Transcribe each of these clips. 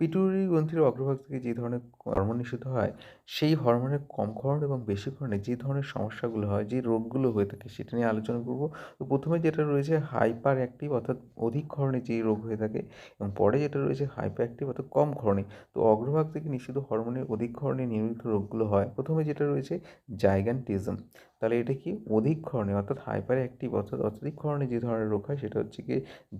Pituitary গ্রন্থির অগ্রভাগ থেকে যে ধরনের হরমোন নিঃসৃত হয়, সেই হরমোনের কম ক্ষরণ এবং বেশি ক্ষরণে যে ধরনের সমস্যাগুলো হয়, যে রোগগুলো হয়ে থাকে সেটা নিয়ে আলোচনা করব। তো প্রথমে যেটা রয়েছে হাইপার অ্যাক্টিভ অর্থাৎ অধিক ক্ষরণে যেই রোগ হয়ে থাকে এবং পরে যেটা রয়েছে হাইপার অ্যাক্টিভ অর্থাৎ কম ক্ষরণে। তো অগ্রভাগ থেকে নিঃসৃত হরমোনের অধিক ক্ষরণে নির্মিত রোগগুলো হয়। প্রথমে যেটা রয়েছে জাইগান্টিজম তাহলে এটা কি অধিক ক্ষরণে অর্থাৎ হাইপার অ্যাক্টিভ অর্থাৎ অত্যধিক ক্ষরণে যে ধরনের রোগ হয় সেটা হচ্ছে কি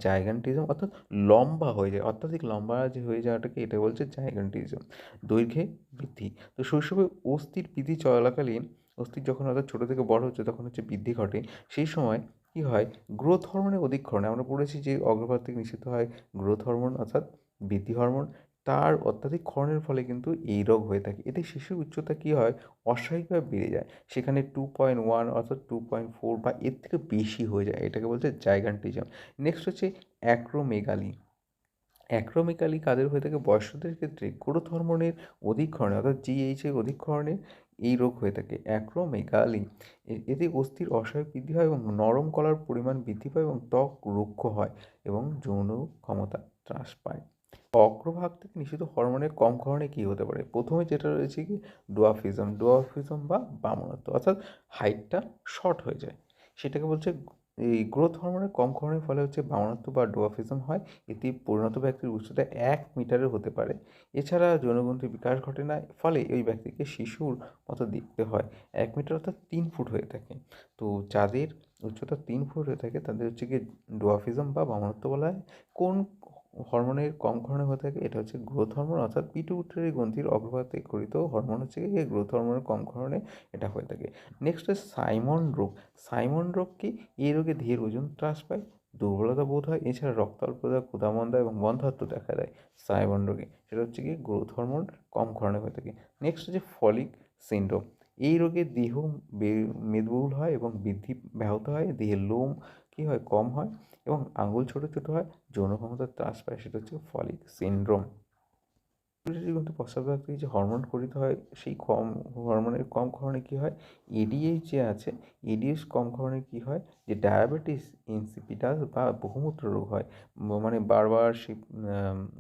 জাইগান্টিজম অর্থাৎ লম্বা হয়ে যায়, অত্যাধিক লম্বা যে হয়ে যাওয়াটাকে এটা বলছে জাইগান্টিজম দৈর্ঘ্যে বৃদ্ধি। তো শৈশবে অস্থির বৃদ্ধি চলাকালীন, অস্থির যখন অর্থাৎ ছোটো থেকে বড় হচ্ছে তখন হচ্ছে বৃদ্ধি ঘটে, সেই সময় কী হয়? গ্রোথ হরমোনের অধিক ক্ষরণে আমরা পড়েছি যে অগ্রভাগ থেকে নিষিদ্ধ হয় গ্রোথ হরমোন অর্থাৎ বৃদ্ধি হরমোন তার অত্যাধিক ক্ষরণের ফলে কিন্তু এই রোগ হয়ে থাকে। এতে শিশুর উচ্চতা কী হয়? অস্বাভাবিকভাবে বেড়ে যায়। সেখানে টু পয়েন্ট ওয়ান অর্থাৎ টু পয়েন্ট ফোর বা এর থেকে বেশি হয়ে যায়। এটাকে বলছে জাইগান্টিজম নেক্সট হচ্ছে অ্যাক্রোমেগালি অ্যাক্রোমেগালি কাদের হয়ে থাকে? বয়স্কদের ক্ষেত্রে গ্রোথ হরমোনের অধিক ক্ষরণে অর্থাৎ জিএইচের অধিক ক্ষরণে এই রোগ হয়ে থাকে। অ্যাক্রোমেগালি এতে অস্থির অস্বাভাবিক বৃদ্ধি হয় এবং নরম কলার পরিমাণ বৃদ্ধি পায় এবং ত্বক রুক্ষ হয় এবং যৌন ক্ষমতা হ্রাস পায়। অগ্রভাগ থেকে নিষিদ্ধ হরমোনের কম কারণে কী হতে পারে? প্রথমে যেটা রয়েছে কি, ডোয়াফিজম ডোয়াফিজম বা বামনত্ব অর্থাৎ হাইটটা শর্ট হয়ে যায়। সেটাকে বলছে এই গ্রোথ হরমোনের কম ক্ষরণের ফলে হচ্ছে বামনত্ব বা ডোয়াফিজম হয়। এটি পরিণত ব্যক্তির উচ্চতা এক মিটারের হতে পারে। এছাড়া যৌনগ্রন্থির বিকাশ ঘটে না, ফলে ওই ব্যক্তিকে শিশুর মতো দেখতে হয়। এক মিটার অর্থাৎ তিন ফুট হয়ে থাকে। তো যাদের উচ্চতা তিন ফুট হয়ে থাকে, তাদের হচ্ছে গিয়ে ডোয়াফিজম বা বামনত্ব বলা হয়। কোন হরমোনের কম ক্ষরণে হয়ে থাকে, এটা হচ্ছে গ্রোথ হরমোন অর্থাৎ পিটুইটারি গ্রন্থির অগ্রভাগ থেকে গঠিত হরমোন হচ্ছে এই গ্রোথ হরমোনের কম ক্ষরণে এটা হয়ে থাকে। নেক্সট হচ্ছে সাইমন রোগ সাইমন রোগ কি? এই রোগে ধীর ওজন হ্রাস পায়, দুর্বলতা বোধ হয়, এছাড়া রক্তাল্পতা ক্ষুধামন্দা এবং বন্ধাত্ম দেখা দেয় সাইমন রোগে সেটা হচ্ছে কি গ্রোথ হরমোন কম ক্ষরণে হয়ে থাকে। নেক্সট হচ্ছে ফলিক সিন্ড্রোম এই রোগে দেহ মেদবহুল হয় এবং বৃদ্ধি ব্যাহত হয়, দেহের লোম কী হয়? কম হয় এবং আঙুল ছোটো ছোটো হয়। যৌন ক্ষমতার হ্রাস পায় সেটা হচ্ছে ফলিক সিন্ড্রোম। কিন্তু থেকে যে হরমোন গঠিত হয়, সেই কম হরমোনের কম ক্ষরণে কী হয়? এডিএইচ যে আছে। এডিএইচ কম ক্ষরণে কী হয়? যে ডায়াবেটিস ইনসিপিটাস বা বহুমূত্র রোগ হয়। মানে বারবার সে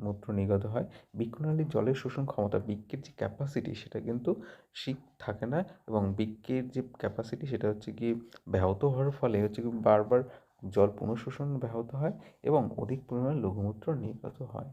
মূত্র নিগত হয়। বৃক্ষনালীর জলের শোষণ ক্ষমতা বৃক্কের যে ক্যাপাসিটি সেটা কিন্তু ঠিক থাকে না এবং বৃক্কের যে ক্যাপাসিটি সেটা হচ্ছে কি ব্যাহত হওয়ার ফলে হচ্ছে কি বারবার জল পুনঃশোষণ ব্যাহত হয় এবং অধিক পরিমাণে লঘুমূত্র নির্গত হয়।